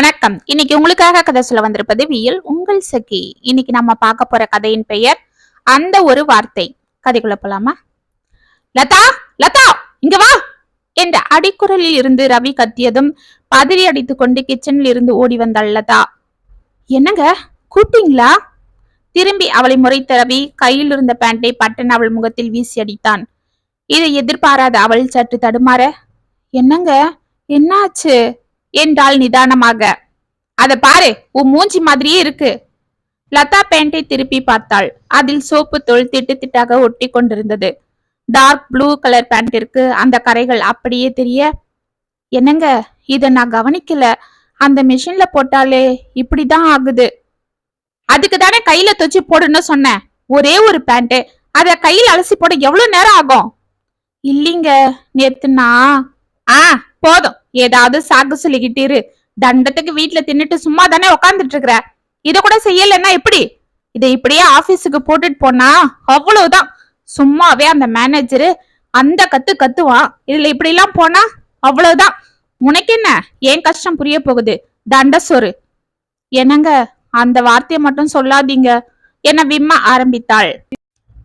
வணக்கம். இன்னைக்கு உங்களுக்காக கதை சொல்ல வந்திருப்பது வியல் உங்கள் சகி. இன்னைக்கு நம்ம பார்க்க போற கதையின் பெயர் அந்த ஒரு வார்த்தை. கதைக்குள்ள போலாமா? லதா லதா இங்க வா! என்ற அடிக்குரலில் இருந்து ரவி கத்தியதும் பதறி அடித்துக் கொண்டு கிச்சனில் இருந்து ஓடி வந்தாள் லதா. என்னங்க? கூப்பிட்டீங்களா? திரும்பி அவளை முறைத்த ரவி கையில் இருந்த பேண்டை பட்டன் அவள் முகத்தில் வீசி அடித்தான். இதை எதிர்பாராத அவள் சற்று தடுமாற என்னங்க? என்னாச்சு? என்றாள் நிதானமாக. அத பாரு உன் மூஞ்சி மாதிரியே இருக்கு. லதா பேண்டை திருப்பி பார்த்தாள். அதில் சோப்பு தோல் திட்டு திட்டாக ஒட்டி கொண்டிருந்தது. டார்க் ப்ளூ கலர் பேண்டிற்கு அந்த கரைகள் அப்படியே தெரிய என்னங்க இத நான் கவனிக்கல. அந்த மிஷின்ல போட்டாலே இப்படிதான் ஆகுது. அதுக்கு தானே கையில தொச்சு போடுன்னு சொன்னேன். ஒரே ஒரு பேண்ட் அத கையில் அலசி போட எவ்வளவு நேரம் ஆகும்? இல்லீங்க நேத்துனா ஆ போதும். ஏதாவது சாக்கு சொல்லிக்கிட்டு இரு தண்டத்துக்கு வீட்டுல தின்னுட்டு சும்மா தானே உக்காந்துட்டு இருக்கிற இத கூட செய்யலைன்னா எப்படி? இதை இப்படியே ஆபீஸுக்கு போட்டுட்டு போனா அவ்வளவுதான். சும்மாவே அந்த மேனேஜரு அந்த கத்து கத்துவான் இதுல இப்படி எல்லாம் போனா அவ்வளவுதான். உனக்கு என்ன? ஏன் கஷ்டம் புரிய போகுது? தண்ட சொரு என்னங்க? அந்த வார்த்தையை மட்டும் சொல்லாதீங்க. என விம்ம ஆரம்பித்தாள்.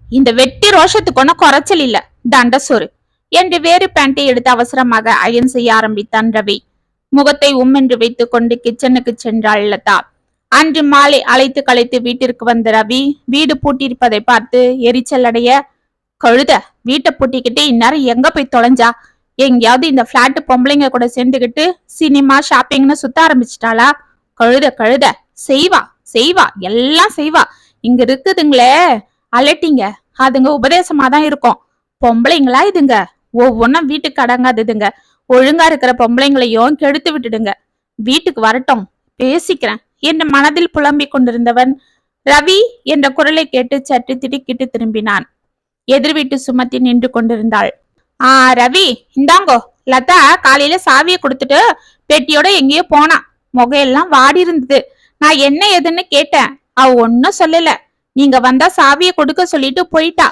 இந்த வெட்டி ரோஷத்துக்கு ஒன்னும் குறைச்சல் இல்ல. தண்ட சொரு என்று வேறு பேண்டை எடுத்து அவசரமாக அயன் செய்ய ஆரம்பித்தான் ரவி. முகத்தை உம்மென்று வைத்துக் கொண்டு கிச்சனுக்கு சென்றாள் லதா. அன்று மாலை அழைத்து கலைத்து வீட்டிற்கு வந்த ரவி வீடு பூட்டியிருப்பதை பார்த்து எரிச்சல் அடைய கழுத வீட்டை பூட்டிக்கிட்டு இந்நேரம் எங்க போய் தொலைஞ்சா? எங்கேயாவது இந்த பிளாட் பொம்பளைங்க கூட சேர்ந்துக்கிட்டு சினிமா ஷாப்பிங்னு சுத்த ஆரம்பிச்சிட்டாளா? கழுத கழுத செய்வா செய்வா எல்லாம் செய்வா. இங்க இருக்குதுங்களே அலட்டிங்க. அதுங்க உபதேசமா தான் இருக்கும். பொம்பளைங்களா இதுங்க? ஒவ்வொன்றும் வீட்டுக்கு அடங்காததுங்க. ஒழுங்கா இருக்கிற பொம்பளைங்களையும் கெடுத்து விட்டுடுங்க. வீட்டுக்கு வரட்டும். பேசிக்கிறேன். என்று மனதில் புலம்பிக் கொண்டிருந்தவன் ரவி என்ற குரலை கேட்டு சற்று திடுக்கிட்டு திரும்பினான். எதிர் வீட்டு சுமத்தி நின்று கொண்டிருந்தாள். ஆ ரவி இந்தாங்கோ. லதா காலையில சாவியை கொடுத்துட்டு பெட்டியோட எங்கேயோ போனா. முகையெல்லாம் வாடி இருந்தது நான் என்ன ஏதுன்னு கேட்டேன். அவ ஒன்னும் சொல்லல. நீங்க வந்தா சாவியை கொடுக்க சொல்லிட்டு போயிட்டா.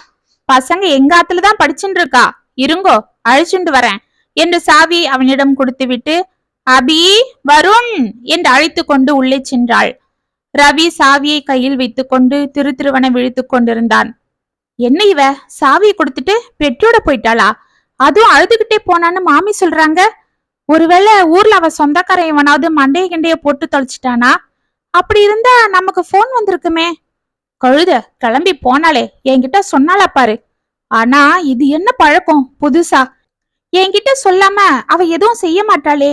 பசங்க எங்க ஆத்துல தான் படிச்சுட்டு இருக்கா? இருங்கோ அழைச்சுண்டு வரேன் என்று சாவி அவனிடம் கொடுத்துவிட்டு அபி வருண்! என்று அழைத்து கொண்டு உள்ளே சென்றாள். ரவி சாவியை கையில் வைத்துக்கொண்டு திரு திருவன விழித்து கொண்டிருந்தான். என்ன இவ? சாவியை கொடுத்துட்டு பெற்றோட போயிட்டாளா? அதுவும் அழுதுகிட்டே போனான்னு மாமி சொல்றாங்க. ஒருவேளை ஊர்ல அவ சொந்தக்காரன் இவனாவது மண்டைய கிண்டைய போட்டு தொலைச்சிட்டானா? அப்படி இருந்தா நமக்கு போன் வந்திருக்குமே. கழுத கிளம்பி போனாலே என்கிட்ட சொன்னாலா பாரு. ஆனா இது என்ன பழக்கம் புதுசா? என்கிட்ட சொல்லாம அவ எதுவும் செய்ய மாட்டாளே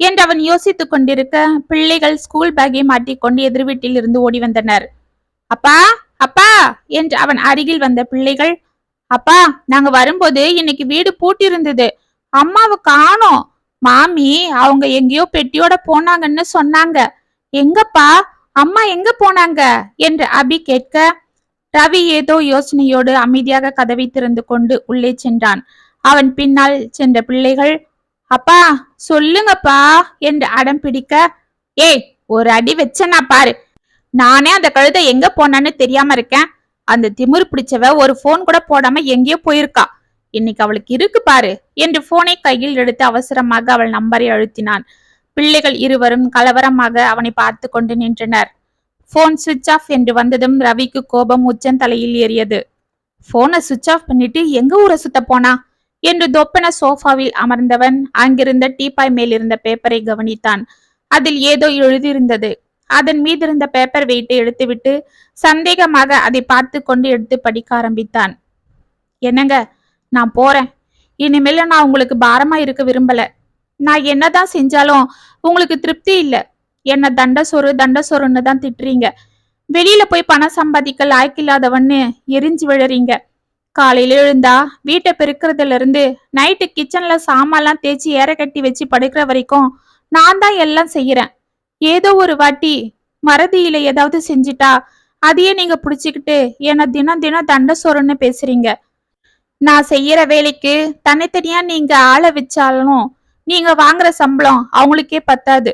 என்று அவன் யோசித்துக் கொண்டிருக்க பிள்ளைகள் ஸ்கூல் பேக்கை மாட்டிக்கொண்டு எதிர் வீட்டில் இருந்து ஓடி வந்தனர். அப்பா அப்பா! என்று அவன் அருகில் வந்த பிள்ளைகள் அப்பா நாங்க வரும்போது இன்னைக்கு வீடு பூட்டி இருந்தது அம்மாவை காணோம். மாமி அவங்க எங்கேயோ பெட்டியோட போனாங்கன்னு சொன்னாங்க. எங்கப்பா? அம்மா எங்க போனாங்க? என்று அபி கேட்க ரவி ஏதோ யோசனையோடு அமைதியாக கதவை திறந்து கொண்டு உள்ளே சென்றான். அவன் பின்னால் சென்ற பிள்ளைகள் அப்பா சொல்லுங்கப்பா என்று அடம் பிடிக்க ஏய் ஒரு அடி வச்சனா பாரு. நானே அந்த கழுதை எங்க போனான்னு தெரியாம இருக்கேன். அந்த திமிரு பிடிச்சவ ஒரு போன் கூட போடாம எங்கேயோ போயிருக்கா. இன்னைக்கு அவளுக்கு இருக்கு பாரு என்று போனை கையில் எடுத்து அவசரமாக அவள் நம்பரை அழுத்தினான். பிள்ளைகள் இருவரும் கலவரமாக அவனை பார்த்து கொண்டு நின்றனர். போன் சுவிட்ச் ஆஃப் என்று வந்ததும் ரவிக்கு கோபம் உச்சந்தலையில் ஏறியது. போனை சுவிட்ச் ஆஃப் பண்ணிட்டு எங்க ஊரை சுத்த போனா? என்று தொப்பன சோஃபாவில் அமர்ந்தவன் அங்கிருந்த டீப்பாய் மேல் இருந்த பேப்பரை கவனித்தான். அதில் ஏதோ எழுதியிருந்தது. அதன் மீது இருந்த பேப்பர் வெயிட்டை எடுத்துவிட்டு சந்தேகமாக அதை பார்த்து கொண்டு எடுத்து படிக்க ஆரம்பித்தான். என்னங்க? நான் போறேன். இனிமேல நான் உங்களுக்கு பாரமா இருக்க விரும்பல. நான் என்னதான் செஞ்சாலும் உங்களுக்கு திருப்தி இல்லை. என்ன தண்ட தண்டசோறுன்னு தண்ட தான் திட்டுறீங்க. வெளியில போய் பணம் சம்பாதிக்க லாய்க்கில்லாதவன்னு எரிஞ்சு விழறீங்க. காலையில எழுந்தா வீட்டை பெருக்கிறதுல இருந்து நைட்டு கிச்சன்ல சாமான்லாம் தேய்ச்சி ஏற கட்டி வச்சு படுக்கிற வரைக்கும் நான் தான் எல்லாம் செய்யறேன். ஏதோ ஒரு வாட்டி மறதியில ஏதாவது செஞ்சிட்டா அதையே நீங்க புடிச்சுக்கிட்டு என்ன தினம் தினம் தண்ட சோறுன்னு பேசுறீங்க. நான் செய்யற வேலைக்கு தனித்தனியா நீங்க ஆளை வச்சாலும் நீங்க வாங்குற சம்பளம் அவங்களுக்கே பத்தாது.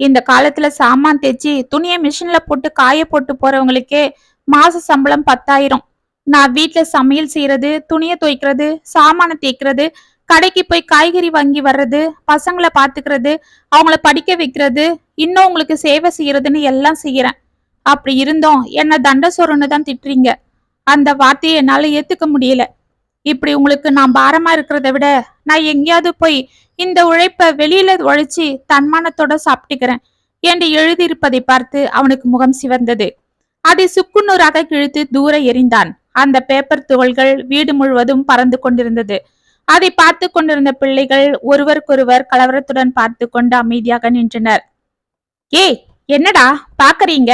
இந்த காலத்துல சாமான் தேய்ச்சி துணியை மிஷின்ல போட்டு காய போட்டு போறவங்களுக்கே மாச சம்பளம் பத்தாயிரம். நான் வீட்டுல சமையல் செய்யறது துணியை துவைக்கிறது சாமானை தேய்க்கிறது கடைக்கு போய் காய்கறி வாங்கி வர்றது பசங்களை பாத்துக்கிறது அவங்கள படிக்க வைக்கிறது இன்னும் உங்களுக்கு சேவை செய்யறதுன்னு எல்லாம் செய்யறேன். அப்படி இருந்தோம். என்ன தண்ட சோறுன்னு தான் திட்டுறீங்க. அந்த வார்த்தையை என்னால ஏத்துக்க முடியல. இப்படி உங்களுக்கு நான் பாரமா இருக்கிறத விட நான் எங்கேயாவது போய் இந்த உழைப்ப வெளியில உழைச்சி தன்மானத்தோட சாப்பிட்டுக்கிறேன் என்று எழுதியிருப்பதை பார்த்து அவனுக்கு முகம் சிவந்தது. அதை சுக்குநூறாக கிழித்து தூர எறிந்தான். அந்த பேப்பர் துகள்கள் வீடு முழுவதும் பறந்து கொண்டிருந்தது. அதை பார்த்து கொண்டிருந்த பிள்ளைகள் ஒருவருக்கொருவர் கலவரத்துடன் பார்த்து கொண்டு அமைதியாக நின்றனர். ஏய் என்னடா பாக்குறீங்க?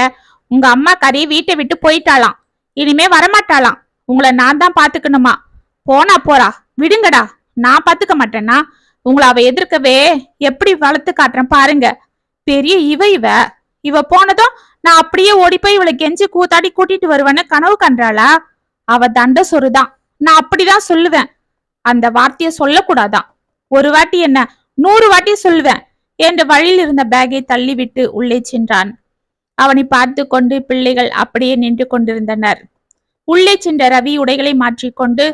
உங்க அம்மா கறி வீட்டை விட்டு போயிட்டாளாம். இனிமே வரமாட்டாளாம். உங்களை நான் தான் பாத்துக்கணுமா போனா போறா. விடுங்கடா. நான் பாத்துக்க மாட்டேன்னா உங்களை அவ எதிர்க்கவே எப்படி வளர்த்து காட்டுறேன் பாருங்க. பெரிய இவ இவ. இவ போனதும் நான் அப்படியே ஓடி போய் இவளை கெஞ்சி கூத்தாடி கூட்டிட்டு வருவேன்னு கனவு கண்டாளா? அவ தண்ட சொருதான். நான் அப்படிதான் சொல்லுவேன். அந்த வார்த்தைய சொல்லக்கூடாதான். ஒரு வாட்டி என்ன நூறு வாட்டி சொல்லுவேன். என்று வழியில் இருந்த பேக்கை தள்ளிவிட்டு உள்ளே சென்றான். அவனை பார்த்து கொண்டு பிள்ளைகள் அப்படியே நின்று கொண்டிருந்தனர். உள்ளே சென்ற ரவி உடைகளை மாற்றிக்கொண்டு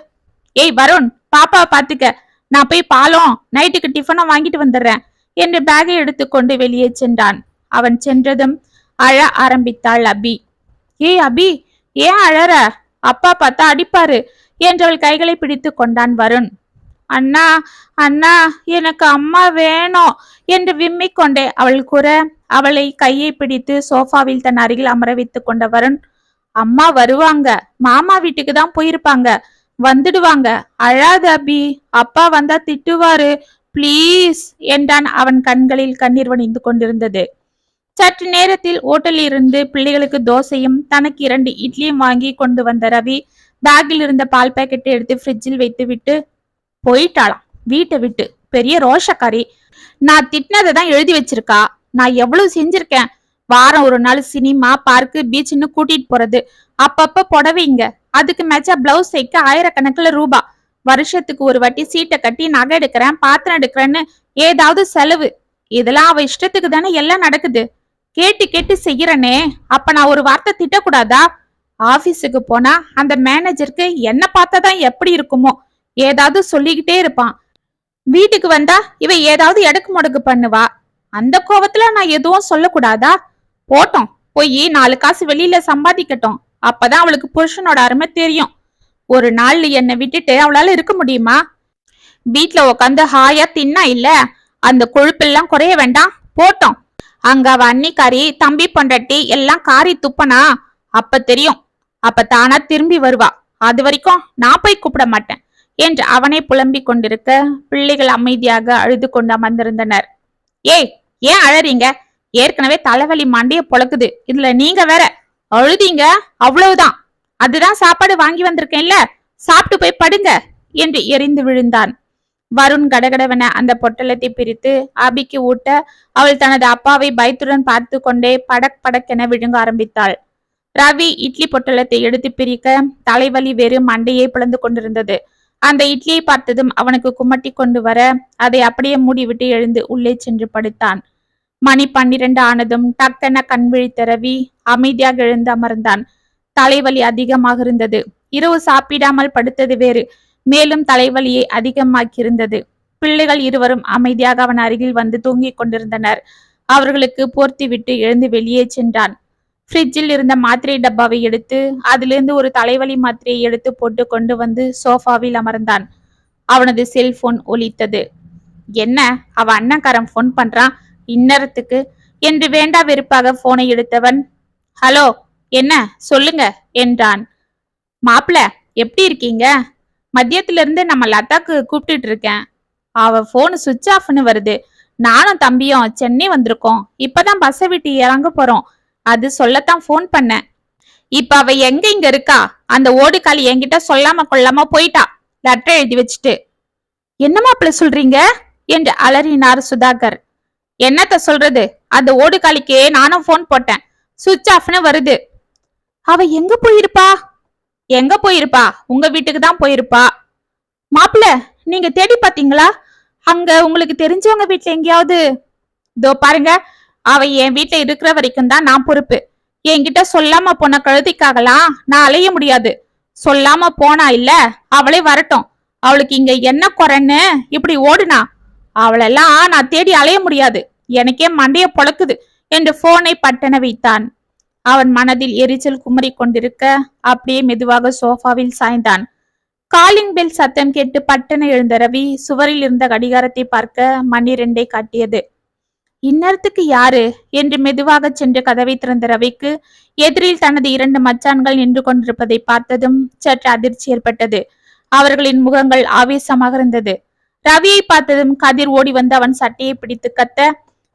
ஏய் வருண் பாப்பாவை பாத்துக்க. நான் போய் பாலம் நைட்டுக்கு டிஃபனும் வாங்கிட்டு வந்துடுறேன் என்று பேகை எடுத்துக்கொண்டு வெளியே சென்றான். அவன் சென்றதும் அழ ஆரம்பித்தாள் அபி. ஏய் அபி ஏன் அழற? அப்பா பார்த்தா அடிப்பாரு என்றவள் கைகளை பிடித்து கொண்டான் வருண். அண்ணா அண்ணா எனக்கு அம்மா வேணும் என்று விம்மிக் கொண்டே அவள் கூற அவளை கையை பிடித்து சோஃபாவில் தன் அருகில் அமர வைத்துக் கொண்ட வருண் அம்மா வருவாங்க. மாமா வீட்டுக்கு தான் போயிருப்பாங்க. வந்துடுவாங்க. அழாத அபி அப்பா வந்தா திட்டுவாரு. ப்ளீஸ் என்றான் அவன் கண்களில் கண்ணீர் வணிந்து கொண்டிருந்தது. சற்று நேரத்தில் ஓட்டலில் இருந்து பிள்ளைகளுக்கு தோசையும் தனக்கு இரண்டு இட்லியும் வாங்கி கொண்டு வந்த ரவி பேக்கில் இருந்த பால் பாக்கெட்டை எடுத்து ஃப்ரிட்ஜில் வைத்து விட்டு போயிட்டாளாம். வீட்டை விட்டு. பெரிய ரோஷக்காரி. நான் திட்டினதை தான் எழுதி வச்சிருக்கா. நான் எவ்வளவு செஞ்சிருக்கேன்? வாரம் ஒரு நாள் சினிமா பார்க்கு பீச்னு கூட்டிட்டு போறது. அப்பப்ப புடவைங்க அதுக்கு மேட்சா பிளவுஸ் தைக்க ஆயிரக்கணக்கில் ரூபா. வருஷத்துக்கு ஒரு வாட்டி சீட்டை கட்டி நகை எடுக்கிறேன் பாத்திரம் எடுக்கிறேன்னு ஏதாவது செலவு. இதெல்லாம் அவ இஷ்டத்துக்கு தானே எல்லாம் நடக்குது. கேட்டு கேட்டு செய்யறனே. அப்ப நான் ஒரு வார்த்தை திட்டக்கூடாதா? ஆபீஸுக்கு போனா அந்த மேனேஜருக்கு என்ன பார்த்தாதான் எப்படி இருக்குமோ. ஏதாவது சொல்லிக்கிட்டே இருப்பான். வீட்டுக்கு வந்தா இவ ஏதாவது எடக்கு முடக்கு பண்ணுவா. அந்த கோவத்துல நான் எதுவும் சொல்லக்கூடாதா? போட்டோம். போய் நாலு காசு வெளியில சம்பாதிக்கட்டும். அப்பதான் அவளுக்கு புருஷனோட அருமை தெரியும். ஒரு நாள் என்னை விட்டுட்டு அவளால இருக்க முடியுமா? வீட்ல உக்காந்து ஹாயா தின்னா இல்ல? அந்த கொழுப்பெல்லாம் குறைய வேண்டாம். போட்டோம். அங்க அவ அன்னிக்காரி தம்பி பொண்டாட்டி எல்லாம் காரி துப்பனா? அப்ப தெரியும். அப்ப தானா திரும்பி வருவா. அது வரைக்கும் நான் போய் கூப்பிட மாட்டேன். என்று அவனை புலம்பிக் கொண்டிருக்க பிள்ளைகள் அமைதியாக அழுது கொண்டு அமர்ந்திருந்தனர். ஏய் ஏன் அழறீங்க? ஏற்கனவே தலைவலி மண்டைய பொழக்குது. இதுல நீங்க வேற அழுதீங்க அவ்வளவுதான். அதுதான் சாப்பாடு வாங்கி வந்திருக்கேன்ல சாப்பிட்டு போய் படுங்க என்று எரிந்து விழுந்தான். வருண் கடகடவன அந்த பொட்டலத்தை பிரித்து அபிக்கு ஊட்ட அவள் தனது அப்பாவை பயத்துடன் பார்த்து கொண்டே படக் படக்கென விழுங்க ஆரம்பித்தாள். ரவி இட்லி பொட்டலத்தை எடுத்து பிரிக்க தலைவலி வேறு மண்டையை பிளந்து கொண்டிருந்தது. அந்த இட்லியை பார்த்ததும் அவனுக்கு குமட்டி கொண்டு வர அதை அப்படியே மூடிவிட்டு எழுந்து உள்ளே சென்று படுத்தான். மணி பன்னிரண்டு ஆனதும் டக்கென கண் விழித்த ரவி அமைதியாக எழுந்து அமர்ந்தான். தலைவலி அதிகமாக இருந்தது. இரவு சாப்பிடாமல் படுத்தது வேறு. மேலும் தலைவலியை அதிகமாக்கியிருந்தது. பிள்ளைகள் இருவரும் அமைதியாக அவன் அருகில் வந்து தூங்கிக் கொண்டிருந்தனர். அவர்களுக்கு போர்த்தி விட்டு எழுந்து வெளியே சென்றான். ஃப்ரிட்ஜில் இருந்த மாத்திரை டப்பாவை எடுத்து அதிலிருந்து ஒரு தலைவலி மாத்திரையை எடுத்து போட்டு கொண்டு வந்து சோஃபாவில் அமர்ந்தான். அவனது செல்போன் ஒலித்தது. என்ன? அவ அண்ணன்காரன் ஃபோன் பண்றான்? இன்னரத்துக்கு என்று வேண்டா வெறுப்பாக போனை எடுத்தவன். ஹலோ என்ன? சொல்லுங்க என்றான். மாப்பிள எப்படி இருக்கீங்க? மதியத்துல இருந்து நம்ம லதாக்கு கூப்பிட்டுட்டு இருக்கேன். அவ போன் சுவிட்ச் ஆஃப்னு வருது. நானும் தம்பியும் சென்னை வந்திருக்கோம். இப்பதான் பஸ்ஸை விட்டு இறங்க போறோம். அது சொல்லத்தான் ஃபோன் பண்ணேன். இப்ப அவ எங்க இங்க இருக்கா? அந்த ஓடுகாலி என்கிட்ட சொல்லாம கொள்ளாம போயிட்டா லெட்டர் எழுதி வச்சுட்டு. என்ன மாப்பிள சொல்றீங்க? என்று அலறினார் சுதாகர். என்னத்த சொல்றது? அந்த ஓடுகாலிக்கே நானும் ஃபோன் போட்டேன். சுவிட்ச் ஆஃப்னு வருது. அவ எங்க போயிருப்பா? எங்க போயிருப்பா? உங்க வீட்டுக்கு தான் போயிருப்பா. மாப்பிள நீங்க தேடி பாத்தீங்களா? அங்க உங்களுக்கு தெரிஞ்சவங்க வீட்டுல எங்கேயாவது? இதோ பாருங்க அவ என் வீட்டுல இருக்கிற வரைக்கும் தான் நான் பொறுப்பு. என்கிட்ட சொல்லாம போன கழுதிக்காகலாம் நான் அலைய முடியாது. சொல்லாம போனா இல்ல அவளே வரட்டும். அவளுக்கு இங்க என்ன குறைன்னு இப்படி ஓடுனா அவளெல்லாம் நான் தேடி அலைய முடியாது. எனக்கே மண்டைய பொழக்குது என்று போனை பட்டன வைத்தான். அவன் மனதில் எரிச்சல் குமரி கொண்டிருக்க அப்படியே மெதுவாக சோஃபாவில் சாய்ந்தான். காலிங் பெல் சத்தம் கேட்டு பட்டன எழுந்த ரவி சுவரில் இருந்த கடிகாரத்தை பார்க்க மணிரெண்டை காட்டியது. இந்நேரத்துக்கு யாரு? என்று மெதுவாக சென்று கதவை திறந்த ரவிக்கு எதிரில் தனது இரண்டு மச்சான்கள் நின்று கொண்டிருப்பதை பார்த்ததும் சற்று அதிர்ச்சி ஏற்பட்டது. அவர்களின் முகங்கள் ஆவேசமாக இருந்தது. ரவியை பார்த்ததும் கதிர் ஓடி வந்து அவன் சட்டையை பிடித்து கத்த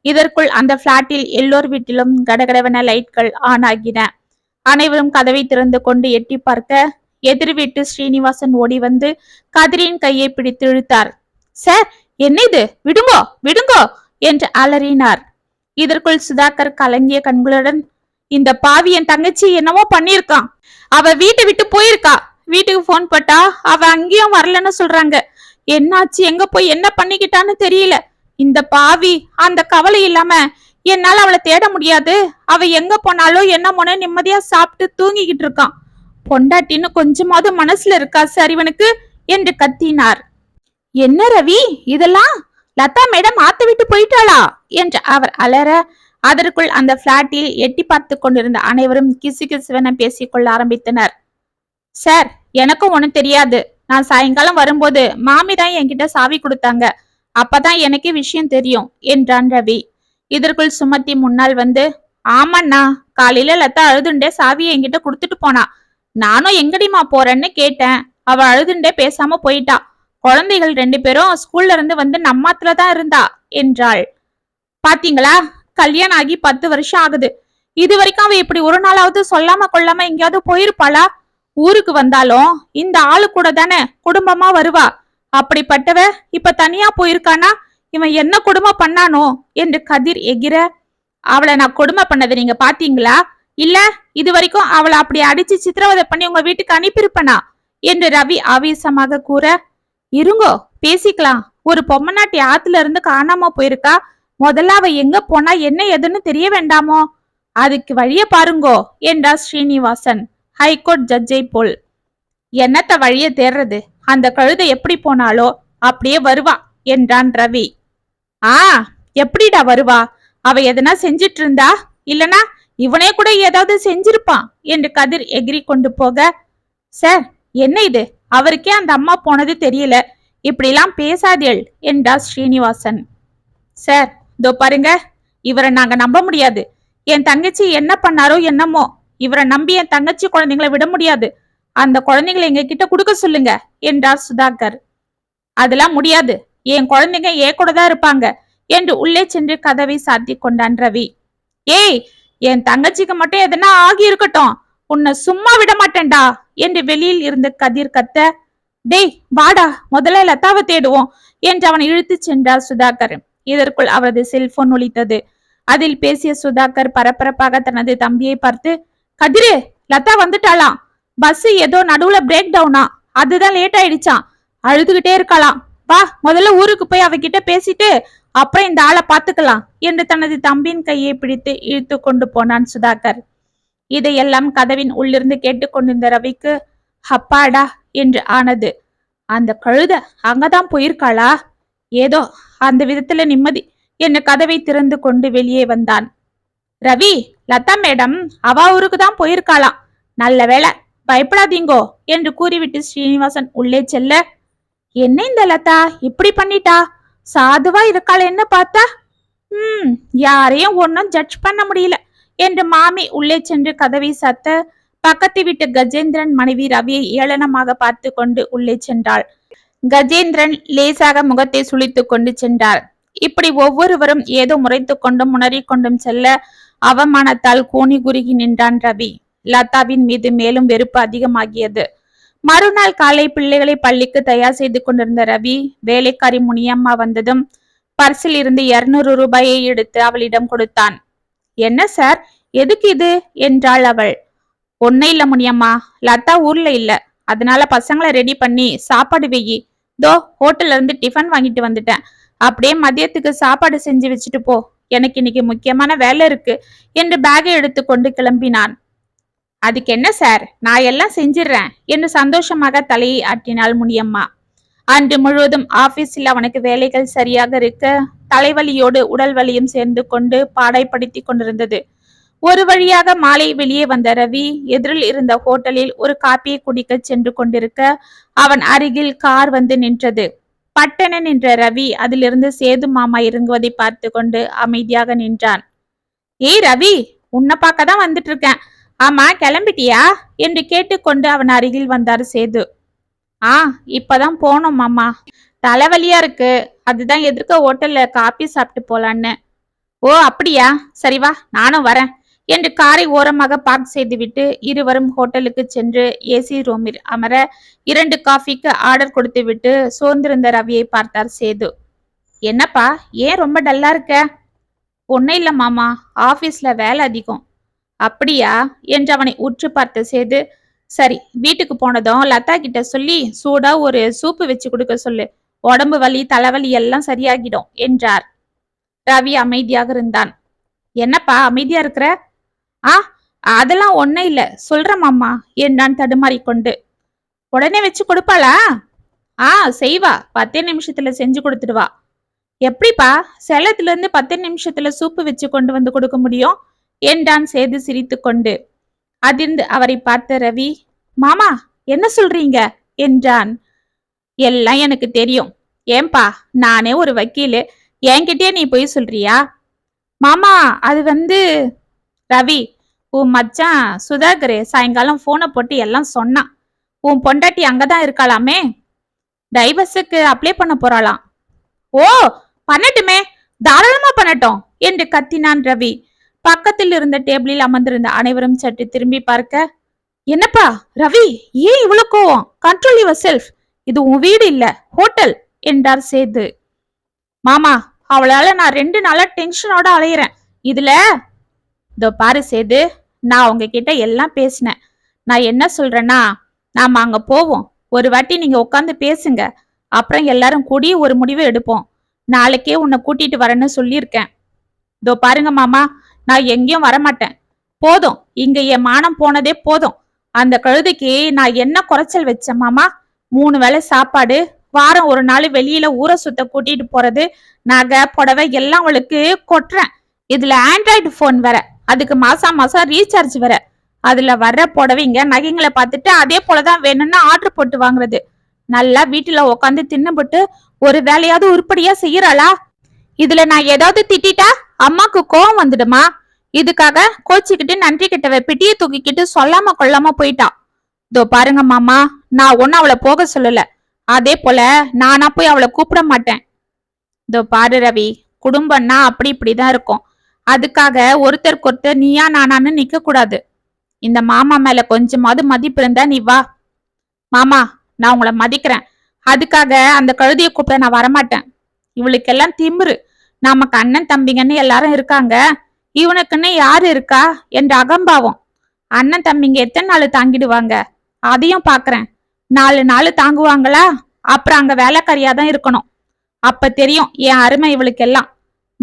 இதற்குள் அந்த பிளாட்டில் எல்லோர் வீட்டிலும் கடகடவென லைட்கள் ஆன் ஆகின. அனைவரும் கதவை திறந்து கொண்டு எட்டி பார்க்க எதிர் வீட்டு ஸ்ரீனிவாசன் ஓடி வந்து கதிரின் கையை பிடித்து இழுத்தார். சார் என்ன இது? விடுங்கோ விடுங்கோ! என்று அலறினார். இதற்குள் சுதாகர் கலங்கிய கண்களுடன் இந்த பாவி என் தங்கச்சி என்னமோ பண்ணியிருக்கான். அவ வீட்டை விட்டு போயிருக்கா. வீட்டுக்கு போன் போட்டா அவ அங்கேயும் வரலன்னு சொல்றாங்க. என்னாச்சு? எங்க போய் என்ன பண்ணிக்கிட்டான்னு தெரியல. இந்த பாவி அந்த கவலை இல்லாம என்னால அவளை தேட முடியாது. அவ எங்க போனாலும் என்ன போன நிம்மதியா சாப்பிட்டு தூங்கிக்கிட்டு இருக்கான். பொண்டாட்டின்னு கொஞ்சமாவது மனசுல இருக்கா சார் இவனுக்கு என்று கத்தினார். என்ன ரவி? இதெல்லாம்? லதா மேடம் ஆத்த விட்டு போயிட்டாளா? என்று அவர் அலற அதற்குள் அந்த பிளாட்டில் எட்டி பார்த்து கொண்டிருந்த அனைவரும் கிசு கிசுவென பேசிக்கொள்ள ஆரம்பித்தனர். சார் எனக்கும் ஒன்னும் தெரியாது. நான் சாயங்காலம் வரும்போது மாமி தான் என்கிட்ட சாவி கொடுத்தாங்க. அப்பதான் எனக்கே விஷயம் தெரியும் என்றான் ரவி. இதற்குள் சுமத்தி முன்னால் வந்து ஆமாண்ணா காலையில லதா அழுதுண்டே சாவியை என்கிட்ட கொடுத்துட்டு போனா. நானும் எங்கடிமா போறேன்னு கேட்டேன். அவ அழுதுண்டே பேசாம போயிட்டா. குழந்தைகள் ரெண்டு பேரும் ஸ்கூல்ல இருந்து வந்து நம்மாத்துல தான் இருந்தா என்றாள். பாத்தீங்களா? கல்யாணம் ஆகி பத்து வருஷம் ஆகுது. இது வரைக்கும் அவ இப்படி ஒரு நாளாவது சொல்லாம கொள்ளாம எங்கேயாவது போயிருப்பாளா? ஊருக்கு வந்தாலும் இந்த ஆளு கூட தானே குடும்பமா வருவா? அப்படிப்பட்டவ இப்ப தனியா போயிருக்கானா? இவன் என்ன கொடுமை பண்ணானோ என்று கதிர் எகிர அவளை நான் கொடுமை பண்ணதை நீங்க பாத்தீங்களா? இல்ல இது வரைக்கும் அவளை அப்படி அடிச்சு சித்திரவதை பண்ணி உங்க வீட்டுக்கு அனுப்பியிருப்பனா? என்று ரவி ஆவேசமாக கூற. இருங்கோ பேசிக்கலாம். ஒரு பொம்மநாட்டி ஆத்துல இருந்து காணாம போயிருக்கா? முதல்ல அவ எங்க போனா என்ன எதுன்னு தெரிய வேண்டாமோ? அதுக்கு வழிய பாருங்கோ என்றார் ஸ்ரீனிவாசன். ஹைகோர்ட் ஜட்ஜை போல். என்னத்த வழிய தேர்றது? அந்த கழுதை எப்படி போனாலோ அப்படியே வருவா என்றான் ரவி. ஆ எப்படிடா வருவா? அவ எதனா செஞ்சிட்டு இருந்தா இல்லனா இவனே கூட ஏதாவது செஞ்சிருப்பான் என்று கதிர் எகிரி கொண்டு போக. சார் என்ன இது? அவருக்கே அந்த அம்மா போனது தெரியல. இப்படிலாம் பேசாதேள் என்றார் ஸ்ரீனிவாசன். சார் இதோ பாருங்க. இவரை நாங்க நம்ப முடியாது. என் தங்கச்சி என்ன பண்ணாரோ என்னமோ. இவரை நம்பி என் தங்கச்சி குழந்தைங்களை விட முடியாது. அந்த குழந்தைங்களை எங்க கிட்ட கொடுக்க சொல்லுங்க என்றார் சுதாகர். அதெல்லாம் முடியாது. என் குழந்தைங்க ஏ கூட தான் இருப்பாங்க என்று உள்ளே சென்று கதவை சாத்தி கொண்டான் ரவி. ஏய் என் தங்கச்சிக்கு மட்டும் எதனா ஆகி இருக்கட்டும். உன்னை சும்மா விட மாட்டேன்டா என்று வெளியில் இருந்து கதிர் கத்த டேய் வாடா முதல்ல லதாவை தேடுவோம் என்று அவனை இழுத்துச் சென்றார் சுதாகர். இதற்குள் அவரது செல்போன் ஒலித்தது. அதில் பேசிய சுதாகர் பரபரப்பாக தனது தம்பியை பார்த்து கதிரு லதா வந்துட்டாளாம். பஸ் ஏதோ நடுவுல பிரேக் டவுனா அதுதான் லேட் ஆயிடுச்சான் அழுதுகிட்டே இருக்கலாம் வா முதல்ல ஊருக்கு போய் அவகிட்ட பேசிட்டு அப்புறம் இந்த ஆளை பாத்துக்கலாம் என்று தனது தம்பியின் கையை பிடித்து இழுத்து கொண்டு போனான் சுதாகர். இதையெல்லாம் கதவின் உள்ளிருந்து கேட்டுக்கொண்டிருந்த ரவிக்கு அப்பாடா என்று ஆனது. அந்த கழுத அங்கதான் போயிருக்காளா? ஏதோ அந்த விதத்துல நிம்மதி என்று கதவை திறந்து கொண்டு வெளியே வந்தான். ரவி லதா மேடம் அவ ஊருக்கு தான் போயிருக்காளாம் நல்ல வேளை பயப்படாதீங்கோ என்று கூறிவிட்டு ஸ்ரீனிவாசன் உள்ளே செல்ல. என்ன இந்த லதா இப்படி பண்ணிட்டா? சாதுவா இருக்காள் என்ன பார்த்தா? ம் யாரையும் ஒன்னும் ஜட்ஜ் பண்ண முடியல என்று மாமி உள்ளே சென்று கதவை சத்த பக்கத்து வீட்டு கஜேந்திரன் மனைவி ரவியை ஏளனமாக பார்த்து கொண்டு உள்ளே சென்றாள். கஜேந்திரன் லேசாக முகத்தை சுழித்து கொண்டு சென்றார். இப்படி ஒவ்வொருவரும் ஏதோ முறைத்து கொண்டும் உணரிக்கொண்டும் செல்ல அவமானத்தால் கூனி குறுகி நின்றான் ரவி. லதாவின் மீது மேலும் வெறுப்பு அதிகமாகியது. மறுநாள் காலை பிள்ளைகளை பள்ளிக்கு தயார் செய்து கொண்டிருந்த ரவி வேலைக்காரி முனியம்மா வந்ததும் பர்சில் இருந்து இருநூறு ரூபாயை எடுத்து அவளிடம் கொடுத்தான். என்ன சார்? எதுக்கு இது? என்றாள் அவள். ஒன்னும் இல்ல முனியம்மா. லதா ஊர்ல இல்ல. அதனால பசங்களை ரெடி பண்ணி சாப்பாடு வெயி. தோ ஹோட்டல்ல இருந்து டிஃபன் வாங்கிட்டு வந்துட்டேன். அப்படியே மதியத்துக்கு சாப்பாடு செஞ்சு வச்சுட்டு போ. எனக்கு இன்னைக்கு முக்கியமான வேலை இருக்கு என்று பேக்கை எடுத்துக்கொண்டு கிளம்பினான். அதுக்கு என்ன சார் நான் எல்லாம் செஞ்சிடுறேன் என்று சந்தோஷமாக தலையை ஆட்டினாள் முனியம்மா. அன்று முழுவதும் ஆபீஸில் அவனுக்கு வேலைகள் சரியாக இருக்க தலைவலியோடு உடல் வலியும் சேர்ந்து கொண்டு பாடைப்படுத்தி கொண்டிருந்தது. ஒரு வழியாக மாலை வெளியே வந்த ரவி எதிரில் இருந்த ஹோட்டலில் ஒரு காப்பியை குடிக்க சென்று கொண்டிருக்க அவன் அருகில் கார் வந்து நின்றது. பட்டணன் நின்ற ரவி அதிலிருந்து சேது மாமா இறங்குவதை பார்த்து கொண்டு அமைதியாக நின்றான். ஏய் ரவி உன்னை பார்க்க தான் வந்துட்டு இருக்கேன் ஆமா கிளம்பிட்டியா? என்று கேட்டுக்கொண்டு அவன் அருகில் வந்தார் சேது. ஆ இப்பதான் போனோம் மாமா. தலைவலியா இருக்கு. அதுதான் எதிர்க்க ஹோட்டல்ல காப்பி சாப்பிட்டு போலான்னு. ஓ அப்படியா? சரி வா நானும் வரேன். என்று காரை ஓரமாக பார்க் செய்துவிட்டு இருவரும் ஹோட்டலுக்கு சென்று ஏசி ரூமில் அமர இரண்டு காஃபிக்கு ஆர்டர் கொடுத்துவிட்டு சோர்ந்திருந்த ரவியை பார்த்தார் சேது. என்னப்பா ஏன் ரொம்ப டல்லா இருக்க? ஒன்னும் இல்ல மாமா ஆபீஸ்ல வேலை அதிகம். அப்படியா? என்று அவனை உற்று பார்த்த சேது. சரி வீட்டுக்கு போனதும் லதா கிட்ட சொல்லி சூடா ஒரு சூப்பு வச்சு கொடுக்க சொல்லு. உடம்பு வலி தலைவலி எல்லாம் சரியாகிடும் என்றார். ரவி அமைதியாக இருந்தான். என்னப்பா அமைதியா இருக்கிற? ஆ அதெல்லாம் ஒன்றும் இல்லை. சொல்கிறேன் மாமா என்றான் தடுமாறிக்கொண்டு. உடனே வச்சு கொடுப்பாளா? ஆ செய்வா. பத்தே நிமிஷத்தில் செஞ்சு கொடுத்துடுவா. எப்படிப்பா? செலத்துலேருந்து பத்து நிமிஷத்துல சூப்பு வச்சு கொண்டு வந்து கொடுக்க முடியும்? என்றான் சேது சிரித்து கொண்டு அதிர்ந்து அவரை பார்த்த ரவி மாமா என்ன சொல்றீங்க? என்றான். எல்லாம் எனக்கு தெரியும். ஏன்பா நானே ஒரு வக்கீலு. என்கிட்டயே நீ போய் சொல்றியா? மாமா அது வந்து ரவி உன் மச்சான் சுதாகர் சாயங்காலம் போனை போட்டு எல்லாம் சொன்னான். உன் பொண்டாட்டி அங்கதான் இருக்காளாமே? டைவர்ஸுக்கு அப்ளை பண்ண போறாளாம். ஓ பண்ணட்டுமே. தாராளமா பண்ணட்டும் என்று கத்தினான் ரவி. பக்கத்தில் இருந்த டேபிளில் அமர்ந்திருந்த அனைவரும் சற்று திரும்பி பார்க்க என்னப்பா ரவி ஏன் இவ்வளவு கோவம்? கண்ட்ரோல் யுவர் செல்ஃப் இது உன் வீடு இல்ல ஹோட்டல் என்றார் சேது. மாமா அவளால நான் ரெண்டு நாளா டென்ஷனோட அலையிறேன். இதுல இதோ பாரு சேது நான் உங்ககிட்ட எல்லாம் பேசினேன். நான் என்ன சொல்றேன்னா நாம அங்க போவோம். ஒரு வாட்டி நீங்க உட்காந்து பேசுங்க. அப்புறம் எல்லாரும் கூடி ஒரு முடிவு எடுப்போம். நாளைக்கே உன்னை கூட்டிட்டு வரேன்னு சொல்லியிருக்கேன். இதோ பாருங்க மாமா நான் எங்கேயும் வரமாட்டேன். போதும் இங்க என் மானம் போனதே போதும். அந்த கழுதைக்கு நான் என்ன குறைச்சல் வச்சேன் மாமா? மூணு வேளை சாப்பாடு வாரம் ஒரு நாள் வெளியில ஊரை சுத்த கூட்டிட்டு போறது நகை புடவை எல்லாம் அவளுக்கு கொட்டுறேன். இதுல ஆண்ட்ராய்டு போன் வேற. அதுக்கு மாசம் மாசம் ரீசார்ஜ் வேற அதுல வர்ற புடவைங்க நகைங்களை பார்த்துட்டு அதே போலதான் வேணும்னு ஆர்டர் போட்டு வாங்குறது. நல்லா வீட்டுல உட்காந்து தின்னுபட்டு ஒரு வேலையாவது உருப்படியா செய்யறாளா? இதுல நான் ஏதாவது திட்டிட்டா அம்மாக்கு கோவம் வந்துடுமா? இதுக்காக கோச்சிக்கிட்டு நன்றி கிட்டவ பிட்டியை தூக்கிக்கிட்டு சொல்லாம கொள்ளாம போயிட்டா. இதோ பாருங்க மாமா நான் ஒன்னும் அவளை போக சொல்லல. அதே போல நானா போய் அவளை கூப்பிட மாட்டேன். இதோ பாரு ரவி குடும்பம்னா அப்படி இப்படிதான் இருக்கும். அதுக்காக ஒருத்தருக்கு ஒருத்தர் நீயா நானான்னு நிக்க கூடாது இந்த மாமா மேல கொஞ்சமாவது மதிப்பு இருந்தா நீ வா. மாமா நான் உங்களை மதிக்கிறேன். அதுக்காக அந்த கழுதிய கூப்பிட நான் வரமாட்டேன். இவளுக்கெல்லாம் திமிரு. நமக்கு அண்ணன் தம்பிங்கன்னு எல்லாரும் இருக்காங்க. இவனுக்குன்னு யாரு இருக்கா? என்ற அகம்பாவம். அண்ணன் தம்பிங்க எத்தனை நாள் தாங்கிடுவாங்க? அதையும் பாக்குறேன். நாலு நாள் தாங்குவாங்களா? அப்புறம் அங்க வேலைக்காரியா தான் இருக்கணும். அப்ப தெரியும் என் அருமை இவளுக்கெல்லாம்.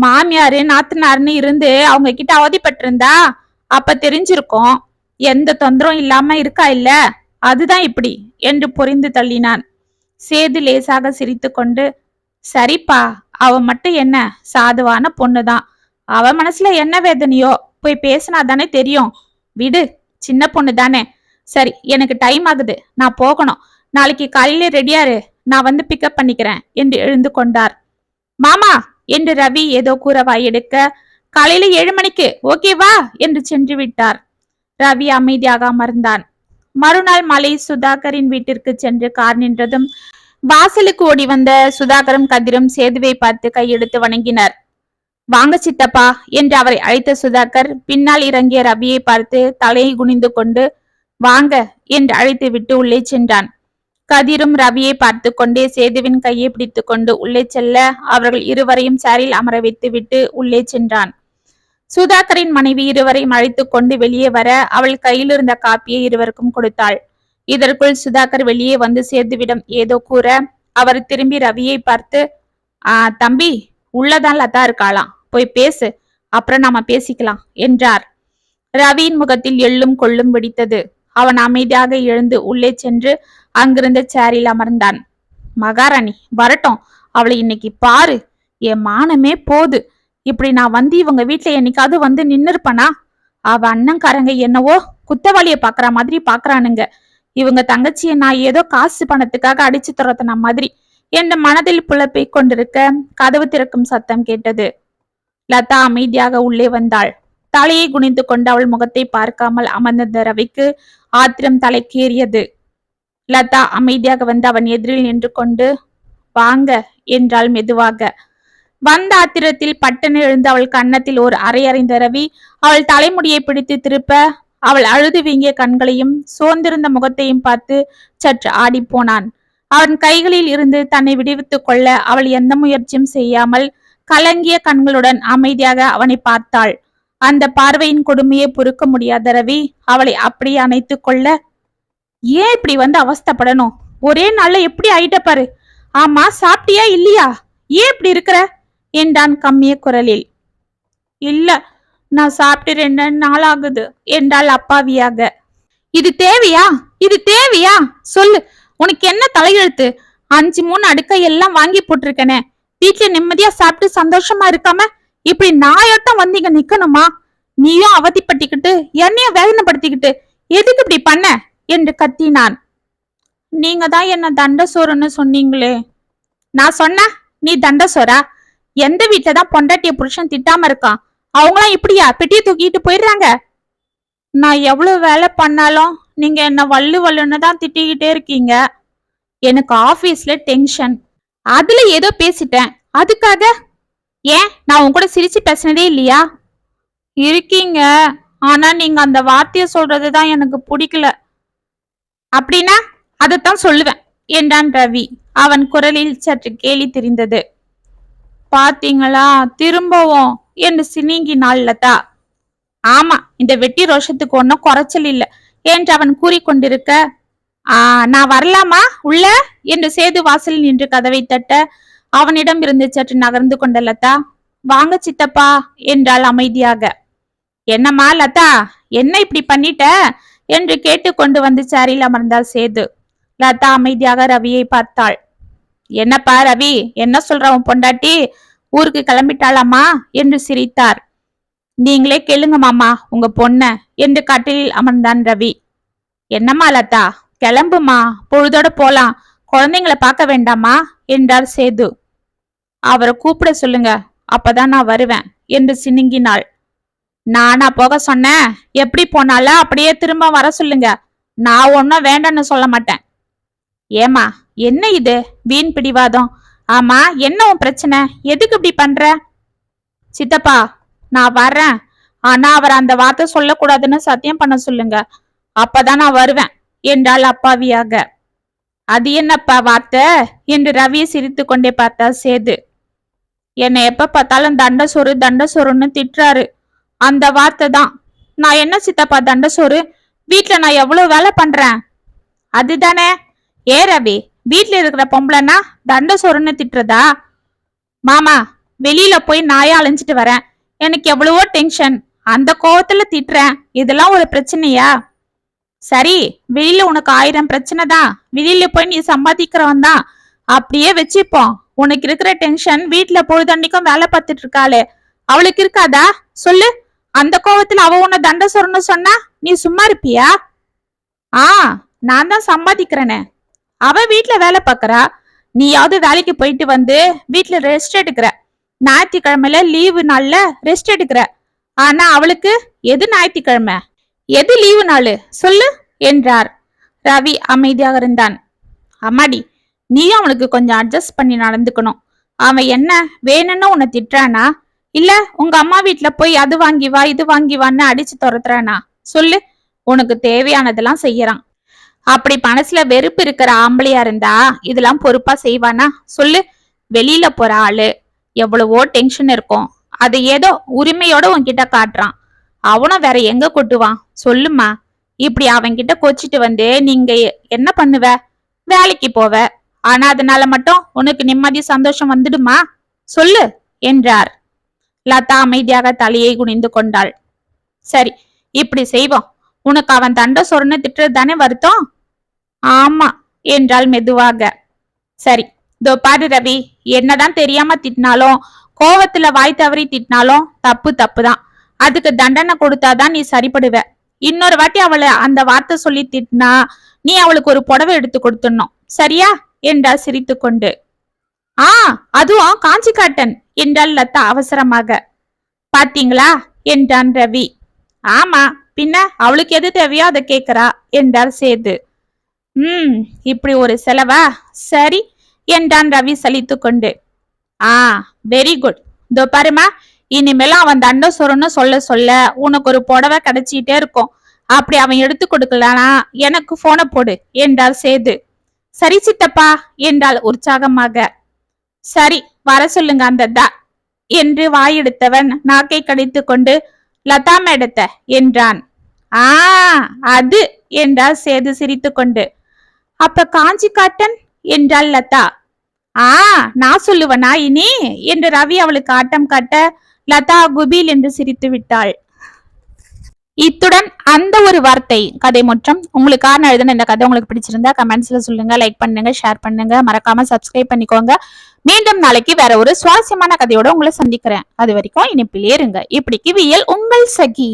மாமியாரு நாத்தனார்னு இருந்து அவங்க கிட்ட அவதிப்பட்டிருந்தா அப்ப தெரிஞ்சிருக்கும். எந்த தொந்தரவும் இல்லாம இருக்கா இல்ல? அதுதான் இப்படி என்று புரிந்து தள்ளினான். சேது லேசாக சிரித்துக்கொண்டு சரிப்பா அவ மட்டும் என்ன? சாதுவான பொண்ணுதான். அவ மனசுல என்ன வேதனையோ? போய் பேசினா தானே தெரியும். விடு சின்ன பொண்ணு தானே சரி எனக்கு டைம் ஆகுது. நான் போகணும். நாளைக்கு காலையில ரெடியாரு நான் வந்து பிக்கப் பண்ணிக்கிறேன் என்று எழுந்து கொண்டார். மாமா என்று ரவி ஏதோ கூற வாயெடுக்க காலையில ஏழு மணிக்கு ஓகேவா என்று சென்று விட்டார். ரவி அமைதியாக அமர்ந்தான். மறுநாள் மாலை சுதாகரின் வீட்டிற்கு சென்று கார் நின்றதும் வாசலுக்கு ஓடி வந்த சுதாகரும் கதிரும் சேதுவை பார்த்து கையெடுத்து வணங்கினர். வாங்க சித்தப்பா என்று அவரை அழைத்த சுதாகர் பின்னால் இறங்கிய ரவியை பார்த்து தலையை குனிந்து கொண்டு வாங்க என்று அழைத்து விட்டு உள்ளே சென்றான். கதிரும் ரவியை பார்த்து கொண்டே சேதுவின் கையை பிடித்து கொண்டு உள்ளே செல்ல அவர்கள் இருவரையும் சேரில் அமர வைத்து விட்டு உள்ளே சென்றான். சுதாகரின் மனைவி இருவரையும் அழைத்துக் கொண்டு வெளியே வர அவள் கையில் இருந்த காப்பியை இருவருக்கும் கொடுத்தாள். இதற்குள் சுதாகர் வெளியே வந்து சேதுவிடம் ஏதோ கூற அவர் திரும்பி ரவியை பார்த்து ஆ தம்பி உள்ளதான் லதா இருக்காளாம் போய் பேசு அப்புறம் நாம பேசிக்கலாம் என்றார். ரவியின் முகத்தில் எள்ளும் கொள்ளும் வெடித்தது. அவன் அமைதியாக எழுந்து உள்ளே சென்று அங்கிருந்த சேரில் அமர்ந்தான். மகாராணி வரட்டும். அவளை இன்னைக்கு பாரு. என் மானமே போது. இப்படி நான் வந்து இவங்க வீட்டுல என்னைக்காவது வந்து நின்னு இருப்பனா அவ அண்ணன்காரங்க என்னவோ குத்தவாளிய பாக்குற மாதிரி பாக்குறானுங்க. இவங்க தங்கச்சிய நான் ஏதோ காசு பணத்துக்காக அடிச்சு துரத்தின மாதிரி என்ற மனதில் புலப்பிக் கொண்டிருக்க கதவு திறக்கும் சத்தம் கேட்டது. லதா அமைதியாக உள்ளே வந்தாள். தலையை குனிந்து கொண்டு அவள் முகத்தை பார்க்காமல் அமர்ந்திருந்த ரவிக்கு ஆத்திரம் தலைக்கேறியது. லதா அமைதியாக வந்து அவன் எதிரில் நின்று கொண்டு வாங்க என்றாள் மெதுவாக. வந்த ஆத்திரத்தில் பட்டன எழுந்து அவள் கன்னத்தில் ஒரு அறை அறைந்த ரவி அவள் தலைமுடியை பிடித்து திருப்ப அவள் அழுது வீங்கிய கண்களையும் சோர்ந்திருந்த முகத்தையும் பார்த்து சற்று ஆடி போனான். அவன் கைகளில் இருந்து தன்னை விடுவித்துக் கொள்ள அவள் எந்த முயற்சியும் செய்யாமல் கலங்கிய கண்களுடன் அமைதியாக அவனை பார்த்தாள். அந்த பார்வையின் கொடுமையை பொறுக்க முடியாத ரவி அவளை அப்படியே அணைத்து கொள்ள ஏன் இப்படி வந்து அவஸ்தப்படணும்? ஒரே நாள்ல எப்படி ஆயிட்ட பாரு. ஆமா சாப்பிட்டியா இல்லையா? ஏன் இப்படி இருக்கிற? என்றான் கம்மிய குரலில். இல்ல நான் சாப்பிட்டு ரெண்டு நாள் ஆகுது என்றாள் அப்பாவியாக. இது தேவையா? இது தேவையா? சொல்லு உனக்கு என்ன தலையெழுத்து? அஞ்சு மூணு அடுக்கை எல்லாம் வாங்கி போட்டிருக்கனே. வீட்டுல நிம்மதியா சாப்பிட்டு சந்தோஷமா இருக்காம இப்படி நாயாட்டம் வந்து இங்க நிக்கணுமா? நீயும் அவதிப்பட்டிக்கிட்டு என்னையும் வேதனைப்படுத்திக்கிட்டு எதுக்கு இப்படி பண்ண? என்று கத்தினான். நீங்க தான் என்ன தண்டசோரன்னு சொன்னீங்களே. நான் சொன்ன நீ தண்டசோரா எந்த வீட்டுல தான் பொண்டாட்டிய புருஷன் திட்டாம இருக்கான்? அவங்களாம் இப்படியா? பெட்டியை தூக்கிட்டு போயிடுறாங்க. நான் எவ்வளவு வேலை பண்ணாலும் நீங்க என்ன வல்லு வல்லுன்னு தான் திட்டிக்கிட்டே இருக்கீங்க. எனக்கு ஆபீஸ்ல டென்ஷன். அதுல ஏதோ பேசிட்டேன். அதுக்காக ஏன்? நான் உன் கூட சிரிச்சு பேசினதே இல்லையா? இருக்கீங்க. ஆனா நீங்க அந்த வார்த்தைய சொல்றதுதான் எனக்கு பிடிக்கல. அப்படின்னா அதைத்தான் சொல்லுவேன். என்றான் ரவி? அவன் குரலில் சற்று கேலி தெரிந்தது. பாத்தீங்களா? திரும்பவும் என்று சினிங்கினாள் லதா. ஆமா இந்த வெட்டி ரோஷத்துக்கு ஒன்னும் குறைச்சல் இல்ல. என்று அவன் கூறிக்கொண்டிருக்க? ஆ நான் வரலாமா? உள்ள? என்று சேது வாசலில் நின்று கதவை தட்ட அவனிடம் இருந்து சற்று நகர்ந்து கொண்ட லதா வாங்க சித்தப்பா என்றாள் அமைதியாக. என்னம்மா லதா என்ன இப்படி பண்ணிட்ட? என்று கேட்டுக்கொண்டு வந்து சேரில் அமர்ந்தாள் சேது. லதா அமைதியாக ரவியை பார்த்தாள். என்னப்பா ரவி என்ன சொல்ற உன் பொண்டாட்டி? ஊருக்கு கிளம்பிட்டாளாமா என்று சிரித்தார். நீங்களே கேளுங்க மாமா உங்க பொண்ண என்று கட்டிலில் அமர்ந்தான் ரவி. என்னம்மா லதா கிளம்புமா? பொழுதோட போலாம். குழந்தைங்கள பார்க்க வேண்டாமா? என்றார் சேது. அவரை கூப்பிட சொல்லுங்க அப்பதான் நான் வருவேன் என்று சினுங்கினாள். நானா போக சொன்னேன்? எப்படி போனாலும் அப்படியே திரும்ப வர சொல்லுங்க. நான் ஒன்னும் வேண்டான்னு சொல்ல மாட்டேன். ஏமா என்ன இது? வீண் பிடிவாதம். ஆமா என்ன உன் பிரச்சனை? எதுக்கு இப்படி பண்ற? சித்தப்பா நான் வர்றேன். ஆனா அவர் அந்த வார்த்தை சொல்லக்கூடாதுன்னு சத்தியம் பண்ண சொல்லுங்க. அப்பதான் நான் வருவேன் என்றாள் அப்பாவியாக. அது என்னப்பா வார்த்தை? என்று ரவியை சிரித்து கொண்டே பார்த்தா சேது. என்னை எப்ப பார்த்தாலும் தண்ட சோறு தண்ட சோறுன்னு திட்டுறாரு. அந்த வார்த்தை தான். நான் என்ன சித்தப்பா தண்ட சோறு? வீட்டுல நான் எவ்வளவு வேலை பண்றேன்? அதுதானே. ஏ ரவி? வீட்டுல இருக்கிற பொம்பளைன்னா தண்ட சோறுன்னு திட்டுறதா? மாமா வெளியில போய் நாயா அலைஞ்சிட்டு வரேன். எனக்கு எவ்வளவோ டென்ஷன். அந்த கோவத்துல திட்டுறேன். இதெல்லாம் ஒரு பிரச்சனையா? சரி வெளியில உனக்கு ஆயிரம் பிரச்சனை தான். வெளியில போய் நீ சம்பாதிக்கிறவன் தான். அப்படியே வச்சுப்போம். உனக்கு இருக்கிற டென்ஷன் வீட்டுல பொழுதன்னைக்கும் வேலை பார்த்துட்டு இருக்காளே. அவளுக்கு இருக்காதா? சொல்லு. அந்த கோவத்துல அவ உன்னை தண்டை சொல்லணும் சொன்னா நீ சும்மா இருப்பியா? ஆ நான் தான் சம்பாதிக்கிறேனே. அவ வீட்டுல வேலை பார்க்கறா. நீயாவது வேலைக்கு போயிட்டு வந்து வீட்டுல ரெஸ்ட் எடுக்கிற. ஞாயிற்றுக்கிழமையில லீவு நாள்ல ரெஸ்ட் எடுக்கிற. ஆனா அவளுக்கு எது ஞாயிற்றுக்கிழமை? எது லீவு நாள்? சொல்லு என்றார். ரவி அமைதியாக இருந்தான். அம்மாடி நீயும் அவனுக்கு கொஞ்சம் அட்ஜஸ்ட் பண்ணி நடந்துக்கணும். அவன் என்ன வேணும்னு உன்னை திட்டுறானா? இல்ல உங்க அம்மா வீட்டுல போய் அது வாங்கி வா இது வாங்கி வான்னு அடிச்சு துரத்துறானா? சொல்லு உனக்கு தேவையானதெல்லாம் செய்யறான். அப்படி மனசுல வெறுப்பு இருக்கிற ஆம்பளையா இருந்தா இதெல்லாம் பொறுப்பா செய்வானா? சொல்லு வெளியில போற ஆளு. எவ்வளவோ டென்ஷன் இருக்கும். அது ஏதோ உரிமையோட உன்கிட்ட காட்டுறான். அவனும் வேற எங்க கொட்டுவான்? சொல்லுமா இப்படி அவன்கிட்ட கொச்சிட்டு வந்து நீங்க என்ன பண்ணுவ? வேலைக்கு போவ. ஆனா அதனால மட்டும் உனக்கு நிம்மதி சந்தோஷம் வந்துடுமா? சொல்லு என்றார். லதா அமைதியாக தலையை குனிந்து கொண்டாள். சரி இப்படி செய்வோம். உனக்கு அவன் தண்ட சொரண திட்டுறது தானே வருத்தம்? ஆமா என்றாள் மெதுவாக. சரி இதோ பாரு ரவி என்னதான் தெரியாம திட்டினாலும் கோவத்துல வாய் தவறி திட்டினாலும் தப்பு தப்பு தான் அதுக்கு தண்டனை கொடுத்தாதான் நீ சரிப்படுவ. இன்னொரு வாட்டி அவளை அந்த வார்த்தை சொல்லி திட்டினா நீ அவளுக்கு ஒரு புடவை எடுத்து கொடுத்துடணும். சரியா? என்றார் சிரித்துக்கொண்டு. ஆ அதுவும் காஞ்சி காட்டன் என்றாள் லதா அவசரமாக. பாத்தீங்களா? என்றான் ரவி. ஆமா பின்ன அவளுக்கு எது தேவையோ அதை கேக்குறா என்றார் சேது. ம் இப்படி ஒரு செலவா? சரி என்றான் ரவி சலித்துக்கொண்டு. ஆ வெரி குட் இதோ பாருமா இனிமேல அவன் தண்ட சொரன்னு சொல்ல சொல்ல உனக்கு ஒரு புடவை கிடைச்சிட்டே இருக்கும். அப்படி அவன் எடுத்து கொடுக்கலனா எனக்கு போனை போடு என்றாள் சேது. சரி சித்தப்பா என்றாள் உற்சாகமாக. சரி வர சொல்லுங்க அந்த தா என்று வாயெடுத்தவன் நாக்கை கடித்து கொண்டு லதா மேடத்த என்றான். ஆ அது என்றால் சேது சிரித்துக்கொண்டு அப்ப காஞ்சி காட்டன் என்றாள் லதா. ஆ நான் சொல்லுவனா இனி என்று ரவி அவளுக்கு ஆட்டம் காட்ட லதா குபில் என்று சிரித்து விட்டாள். இத்துடன் அந்த ஒரு வார்த்தை கதை மற்றும் உங்களுக்கான எழுதின இந்த கதை உங்களுக்கு பிடிச்சிருந்தா கமெண்ட்ஸ்ல சொல்லுங்க லைக் பண்ணுங்க ஷேர் பண்ணுங்க. மறக்காம சப்ஸ்கிரைப் பண்ணிக்கோங்க. மீண்டும் நாளைக்கு வேற ஒரு சுவாரஸ்யமான கதையோட உங்களை சந்திக்கிறேன். அது வரைக்கும் இனிப்பிலே இருங்க. இப்படி கிவியல் உங்கள் சகி.